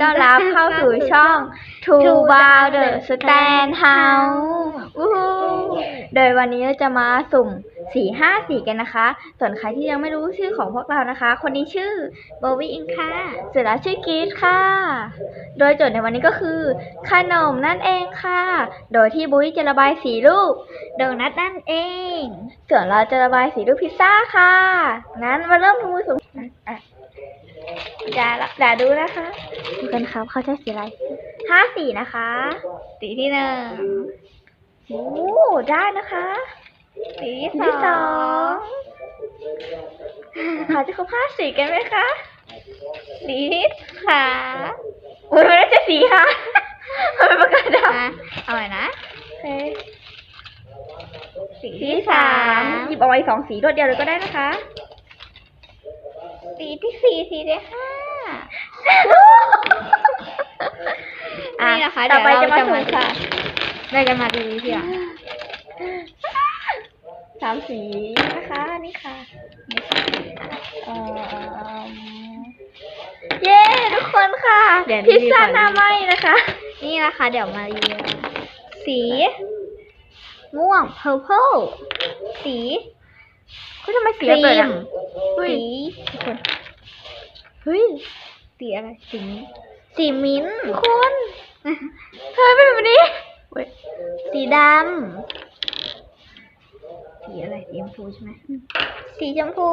ต้อนรับเข้าสู่ช่อง Two b o u the Stand House โดยวันนี้เราจะมาสุ่ม 4 5 4 กันนะคะ ส่วนใครที่ยังไม่รู้ชื่อของพวกเรานะคะ คนนี้ชื่อโบวี่อิงค่ะส่วนเราชื่อกีดค่ะ โดยโจทย์ในวันนี้ก็คือ ขนมนั่นเองค่ะ โดยที่บุ้ยจะระบายสีรูปโดนัทนั่นเอง ส่วนเราจะระบายสีรูปพิซซ่าค่ะ งั้นมาเริ่มทำมือสุ่ม อย่าละอย่าดูนะคะดูกันครับเขาใช้สีอะไรห้าสีนะคะ สีที่หนึ่งโอ้ได้นะคะ สีที่สองเขาจะครบห้าสีกันไหมคะ สีค่ะโอ้ยมันน่าจะสีค่ะมันเป็นประกาศดำเอาใหม่นะโอเคสีที่สามหยิบเอาไว้สองสีรวดเดียวเลยก็ได้นะคะ สีที่สี่สีที่ห้านี่นะคะเดี๋ยวเราจะมาค่ะเราจะมาดูทีหลังสามสีนะคะนี่ค่ะเย้ทุกคนค่ะพิซซ่าหน้าไหม้นะคะ นี่นะคะ เดี๋ยวมารีสี ม่วง purple สีคุณทำไมสีรีเปิดอะ เฮ้ยสีเฮ้ยสีอะไรสีนี้สีมิ้นท์คุณเธอเป็นแบบนี้เว้ยสีดำสีอะไรสีชมพูใช่ไหมสีชมพู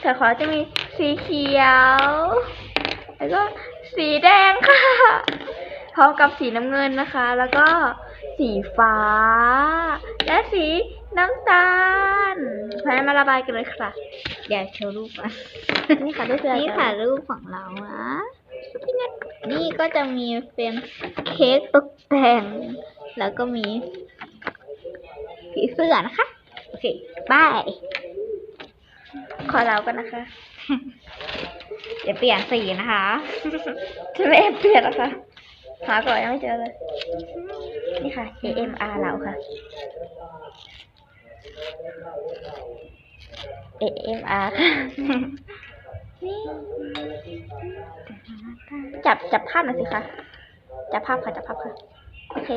แต่ขอจะมีสีเขียว แล้วก็สีแดงค่ะพร้อมกับสีน้ำเงินนะคะ แล้วก็สีฟ้า และสีน้ำตาล พร้อมมาระบายกันเลยค่ะเดี๋ยวโชว์รูปอะ นี่ค่ะรูปอะไรนี่จ๊ะค่ะรูปของเรานะนี่ก็จะมีเป็นเค้กตกแต่ง แล้วก็มีผีเสื้อนะคะ โอเคบาย ขอเรากันนะคะเดี๋ยวเปลี่ยนสีนะคะจะไม่เอฟเปลี่ยนนะคะหาก่อนยังไม่เจอเลย นี่ค่ะ AMR เราค่ะ AMR ค่ะนี่จับจับภาพหน่อยสิคะ จับภาพค่ะ จับภาพค่ะ โอเค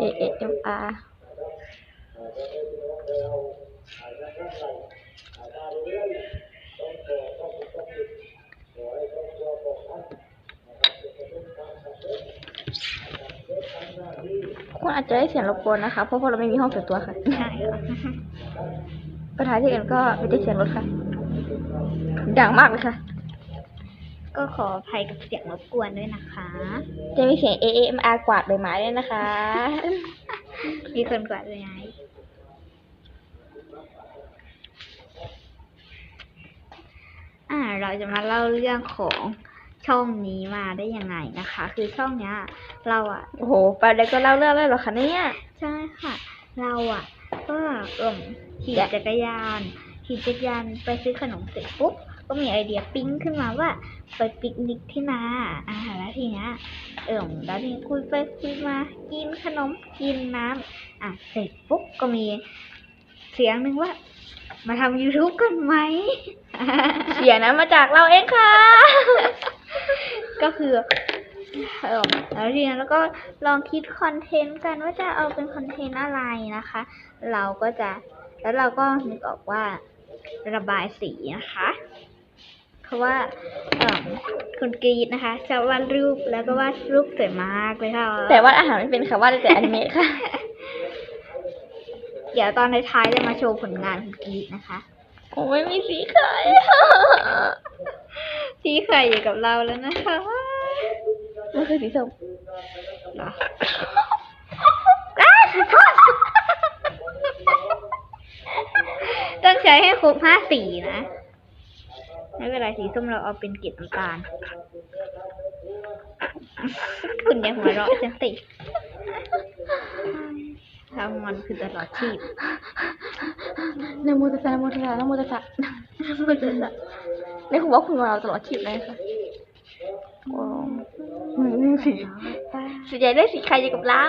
AMR คุณอาจจะได้เสียงรบกวนนะคะ เพราะพวกเราไม่มีห้องส่วนตัวค่ะใช่ค่ะปัญหาที่อื่นก็ไม่ได้เสียงรถค่ะ ดังมากเลยค่ะ ก็ขออภัยกับเสียงรบกวนด้วยนะคะ จะมีเสียง AMR กวาดใบไม้ด้วยนะคะ มีคนกวาดด้วยไงอ่า เราจะมาเล่าเรื่องของช่องนี้มาได้ยังไงนะคะ คือช่องเนี้ย เราอะโอ้โหไปเลยก็เล่าเรื่องเลยเหรอคะเนี่ยใช่ค่ะ เราอะก็เอิ่มขี่จักรยานขี่จักรยานไปซื้อขนมเสร็จปุ๊บก็มีไอเดียปิ๊งขึ้นมาว่าไปปิกนิกที่นาอ่าแล้วทีเนี้ยเอิ่มแล้วทีนี้คุยไปคุยมากินขนมกินน้ำอะเสร็จปุ๊บก็มีเสียงหนึ่งว่า มาทำ YouTube กันไหมเสียงนั้นมาจากเราเองค่ะ ก็คือ เออแล้วทีนั้นแล้วก็ลองคิดคอนเทนต์กันว่าจะเอาเป็นคอนเทนต์อะไรนะคะ เราก็จะแล้วเราก็นึกออกว่าระบายสีนะคะเพราะว่าเออคุณกรีดนะคะจะวาดรูปแล้วก็วาดรูปสวยมากเลยค่ะ แต่ว่าอาหารไม่เป็นค่ะว่าแต่อนิเมะค่ะ เดี๋ยวตอนท้ายๆจะมาโชว์ผลงานคุณกรีดนะคะโอ้ไม่มีสีไข่ที่เคยอยู่กับเราแล้วนะคะ มันคือสีส้มเหรอต้องใช้ให้ครบห้าสีนะไม่เป็นไรสีส้มเราเอาเป็นเกล็ดน้ำตาล คุณอย่าหัวเราะจังสิทำมันคือตลอดชีพนะโมตัสสะนะโมตัสสะนะโมตัสสะนะโมตัสสะในคุณบอกคุณมาเราตลอดชีพเลยค่ะโอ้ไม่มี สีสีใหญ่ได้สีใครอยู่กับเรา